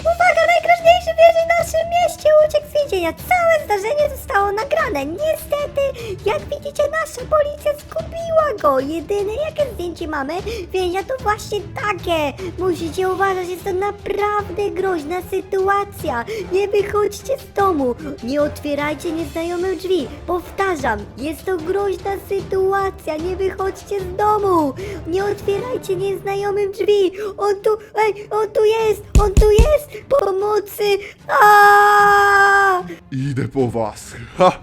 O Vaga Lakers deixa, beijo naszym mieście uciekł z więzienia. Całe zdarzenie zostało nagrane. Niestety, jak widzicie, nasza policja zgubiła go. Jedyne, jakie zdjęcie mamy, więźnia to właśnie takie. Musicie uważać, jest to naprawdę groźna sytuacja. Nie wychodźcie z domu. Nie otwierajcie nieznajomych drzwi. Powtarzam, jest to groźna sytuacja. Nie wychodźcie z domu. Nie otwierajcie nieznajomym drzwi. On tu, ej, on tu jest, on tu jest. Pomocy. Idę po was. Ha.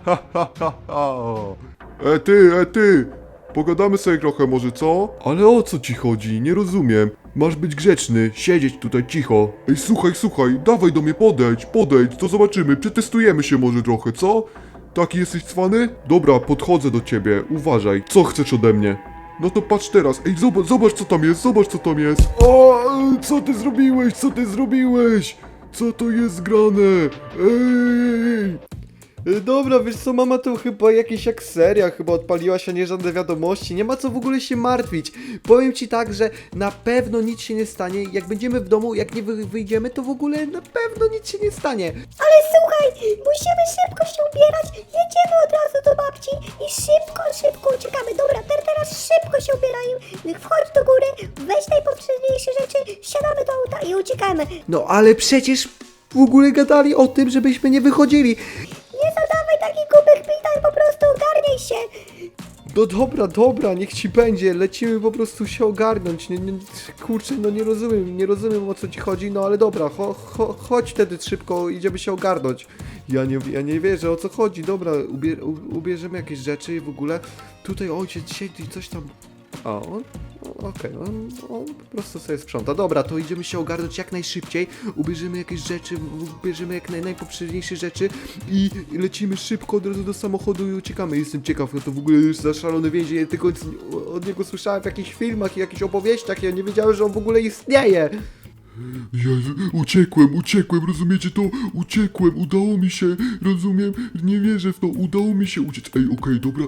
E ty, e ty! Pogadamy sobie trochę może, co? Ale o co ci chodzi? Nie rozumiem. Masz być grzeczny, siedzieć tutaj cicho. Ej, słuchaj, słuchaj, dawaj do mnie podejdź, podejdź, to zobaczymy, przetestujemy się może trochę, co? Taki jesteś cwany? Dobra, podchodzę do ciebie, uważaj, co chcesz ode mnie? No to patrz teraz, ej, zobacz, zobacz co tam jest, zobacz co tam jest. O, co ty zrobiłeś, co ty zrobiłeś? Co to jest grane? Ej! Dobra, wiesz co, mama to chyba jakieś jak seria, chyba odpaliła się, nie żadne wiadomości, nie ma co w ogóle się martwić. Powiem ci tak, że na pewno nic się nie stanie, jak będziemy w domu, jak nie wy- wyjdziemy, to w ogóle na pewno nic się nie stanie. Ale słuchaj, musimy szybko się ubierać. Jedziemy od razu do babci i szybko, szybko uciekamy. Dobra, ter- teraz szybko się ubierajmy. Wchodź do góry, weź najpotrzebniejsze rzeczy, siadamy do auta i uciekamy. No ale przecież w ogóle gadali o tym, żebyśmy nie wychodzili. Nie zadawaj takich głupich pytań, po prostu ogarniaj się. No dobra, dobra, niech ci będzie, lecimy po prostu się ogarnąć. Nie, nie, kurczę, no nie rozumiem, nie rozumiem o co ci chodzi, no ale dobra, cho, cho, chodź wtedy szybko, idziemy się ogarnąć. Ja nie, ja nie wierzę o co chodzi, dobra, ubier, u, ubierzemy jakieś rzeczy i w ogóle tutaj ojciec siedzi coś tam. A on? Okej, on, on po prostu sobie sprząta. Dobra, to idziemy się ogarnąć jak najszybciej, ubierzemy jakieś rzeczy, ubierzemy jak naj, rzeczy i lecimy szybko od razu do samochodu i uciekamy. Jestem ciekaw, no to w ogóle już za szalone więzienie, tylko od niego słyszałem w jakichś filmach i jakichś opowieściach, ja nie wiedziałem, że on w ogóle istnieje. Jezu, uciekłem, uciekłem, rozumiecie to? Uciekłem, udało mi się, rozumiem, nie wierzę w to, udało mi się uciec. Ej, okej, dobra,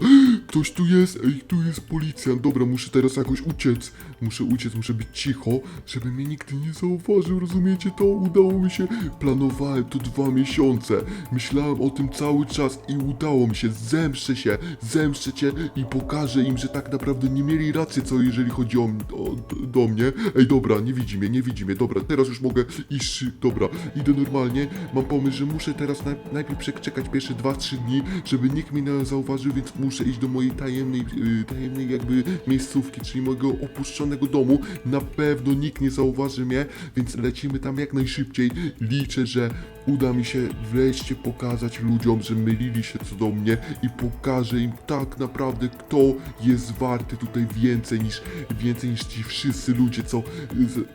ktoś tu jest, ej, tu jest policjant, dobra, muszę teraz jakoś uciec. Muszę uciec, muszę być cicho, żeby mnie nikt nie zauważył, rozumiecie to? Udało mi się, planowałem to dwa miesiące, myślałem o tym cały czas i udało mi się, zemszczę się, zemszczę cię i pokażę im, że tak naprawdę nie mieli racji, co jeżeli chodzi o, o do mnie. Ej, dobra, nie widzi mnie, nie widzi mnie, dobra, teraz już mogę iść, dobra, idę normalnie, mam pomysł, że muszę teraz naj, najpierw przeczekać pierwsze 2-3 dni, żeby nikt mnie nie zauważył, więc muszę iść do mojej tajemnej, y, tajemnej jakby miejscówki, czyli mojego opuszczonego domu, na pewno nikt nie zauważy mnie, więc lecimy tam jak najszybciej, liczę, że uda mi się wreszcie pokazać ludziom, że mylili się co do mnie i pokażę im tak naprawdę, kto jest warty tutaj więcej niż, więcej niż ci wszyscy ludzie, co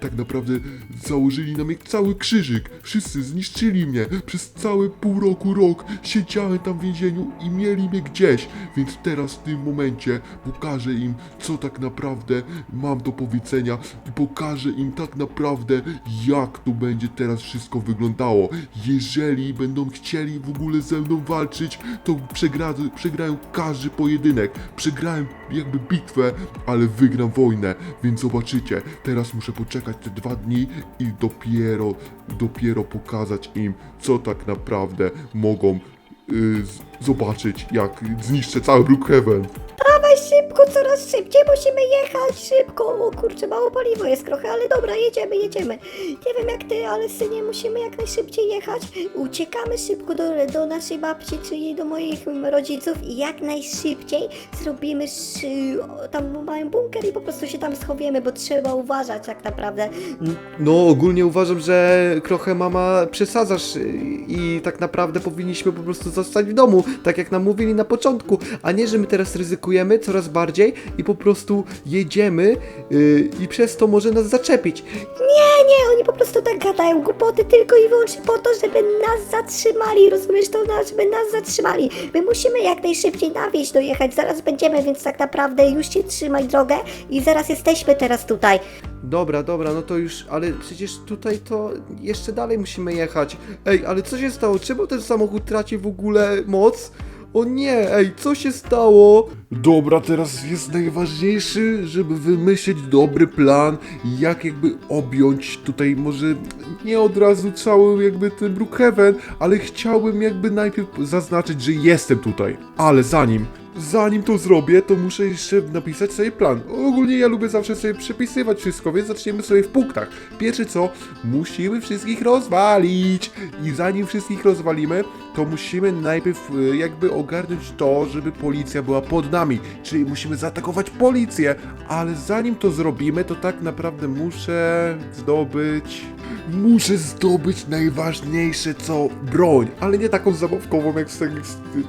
tak naprawdę założyli na mnie cały krzyżyk. Wszyscy zniszczyli mnie. Przez całe pół roku, rok siedziałem tam w więzieniu i mieli mnie gdzieś. Więc teraz w tym momencie pokażę im, co tak naprawdę mam do powiedzenia i pokażę im tak naprawdę, jak to będzie teraz wszystko wyglądało. Jeżeli będą chcieli w ogóle ze mną walczyć, to przegra, przegrają każdy pojedynek. Przegrałem jakby bitwę, ale wygram wojnę, więc zobaczycie. Teraz muszę poczekać te dwa dni i dopiero, dopiero pokazać im, co tak naprawdę mogą y, zobaczyć, jak zniszczę cały Brookhaven. Szybko, coraz szybciej, musimy jechać szybko. O kurczę, mało paliwo jest trochę, ale dobra, jedziemy, jedziemy. Nie wiem jak ty, ale synie, musimy jak najszybciej jechać. Uciekamy szybko do, do naszej babci, czyli do moich rodziców i jak najszybciej zrobimy szy... tam mają bunkier i po prostu się tam schowiemy, bo trzeba uważać tak naprawdę. No, ogólnie uważam, że trochę mama przesadzasz i tak naprawdę powinniśmy po prostu zostać w domu, tak jak nam mówili na początku, a nie, że my teraz ryzykujemy coraz bardziej i po prostu jedziemy y, i przez to może nas zaczepić. Nie, nie, oni po prostu tak gadają głupoty tylko i wyłącznie po to, żeby nas zatrzymali, rozumiesz to, żeby nas zatrzymali. My musimy jak najszybciej na wieś dojechać, zaraz będziemy, więc tak naprawdę już się trzymaj drogę i zaraz jesteśmy teraz tutaj. Dobra, dobra, no to już, ale przecież tutaj to jeszcze dalej musimy jechać. Ej, ale co się stało? Czemu ten samochód traci w ogóle moc? O nie, ej, co się stało? Dobra, teraz jest najważniejszy, żeby wymyślić dobry plan, jak jakby objąć tutaj może nie od razu cały jakby ten Brookhaven, ale chciałbym jakby najpierw zaznaczyć, że jestem tutaj. Ale zanim, zanim to zrobię, to muszę jeszcze napisać sobie plan. Ogólnie ja lubię zawsze sobie przepisywać wszystko, więc zaczniemy sobie w punktach. Pierwsze co, musimy wszystkich rozwalić. I zanim wszystkich rozwalimy, to musimy najpierw y, jakby ogarnąć to, żeby policja była pod nami. Czyli musimy zaatakować policję. Ale zanim to zrobimy, to tak naprawdę muszę zdobyć... Muszę zdobyć najważniejsze co broń, ale nie taką zabawkową jak,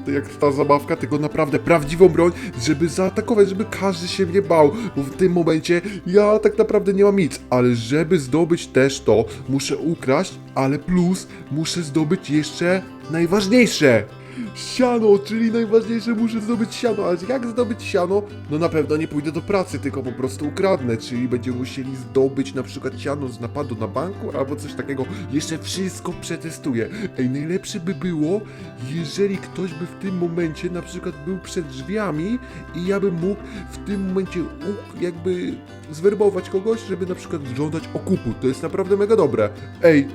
jak ta zabawka, tylko naprawdę prawdziwą broń, żeby zaatakować, żeby każdy się mnie bał, bo w tym momencie ja tak naprawdę nie mam nic, ale żeby zdobyć też to, muszę ukraść, ale plus muszę zdobyć jeszcze najważniejsze. Siano, czyli najważniejsze muszę zdobyć siano, ale jak zdobyć siano? No na pewno nie pójdę do pracy, tylko po prostu ukradnę, czyli będziemy musieli zdobyć na przykład siano z napadu na banku albo coś takiego. Jeszcze wszystko przetestuję. Ej, najlepsze by było, jeżeli ktoś by w tym momencie na przykład był przed drzwiami i ja bym mógł w tym momencie jakby zwerbować kogoś, żeby na przykład żądać okupu. To jest naprawdę mega dobre. Ej,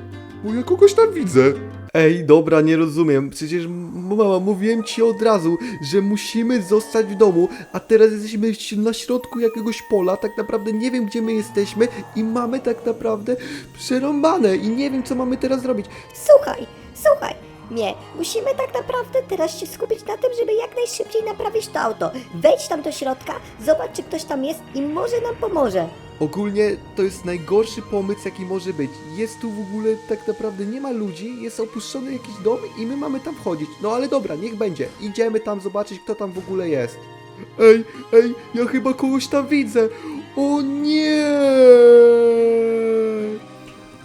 bo ja kogoś tam widzę. Ej, dobra, nie rozumiem. Przecież mama, mówiłem ci od razu, że musimy zostać w domu, a teraz jesteśmy na środku jakiegoś pola, tak naprawdę nie wiem gdzie my jesteśmy i mamy tak naprawdę przerąbane i nie wiem co mamy teraz zrobić. Słuchaj, słuchaj. Nie, musimy tak naprawdę teraz się skupić na tym, żeby jak najszybciej naprawić to auto. Wejdź tam do środka, zobacz czy ktoś tam jest i może nam pomoże. Ogólnie to jest najgorszy pomysł jaki może być. Jest tu w ogóle tak naprawdę nie ma ludzi, jest opuszczony jakiś dom i my mamy tam wchodzić. No ale dobra, niech będzie. Idziemy tam zobaczyć kto tam w ogóle jest. Ej, ej, ja chyba kogoś tam widzę. O nie!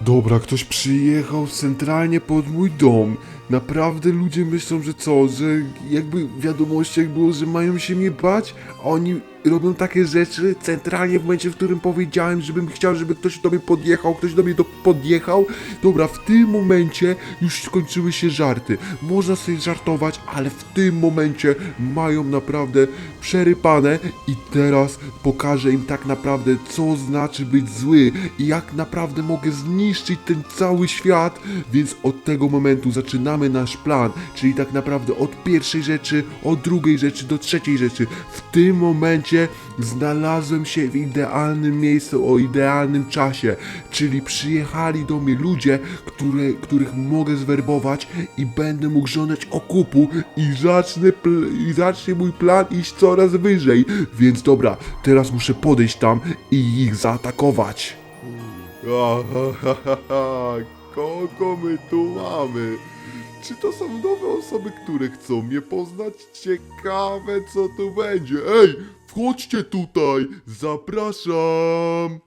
Dobra, ktoś przyjechał centralnie pod mój dom. Naprawdę ludzie myślą, że co, że jakby w wiadomościach było, że mają się mnie bać, a oni robią takie rzeczy centralnie w momencie, w którym powiedziałem, żebym chciał, żeby ktoś do mnie podjechał, ktoś do mnie do podjechał. Dobra, w tym momencie już skończyły się żarty. Można sobie żartować, ale w tym momencie mają naprawdę przerypane i teraz pokażę im tak naprawdę, co znaczy być zły i jak naprawdę mogę zniszczyć ten cały świat, więc od tego momentu zaczynamy nasz plan, czyli tak naprawdę od pierwszej rzeczy, od drugiej rzeczy do trzeciej rzeczy. W tym momencie znalazłem się w idealnym miejscu o idealnym czasie, czyli przyjechali do mnie ludzie, które, których mogę zwerbować i będę mógł żądać okupu i zacznę i zacznie mój plan iść coraz wyżej. Więc dobra, teraz muszę podejść tam i ich zaatakować. Kogo my tu mamy? Czy to są nowe osoby, które chcą mnie poznać? Ciekawe co tu będzie. Ej, wchodźcie tutaj, zapraszam.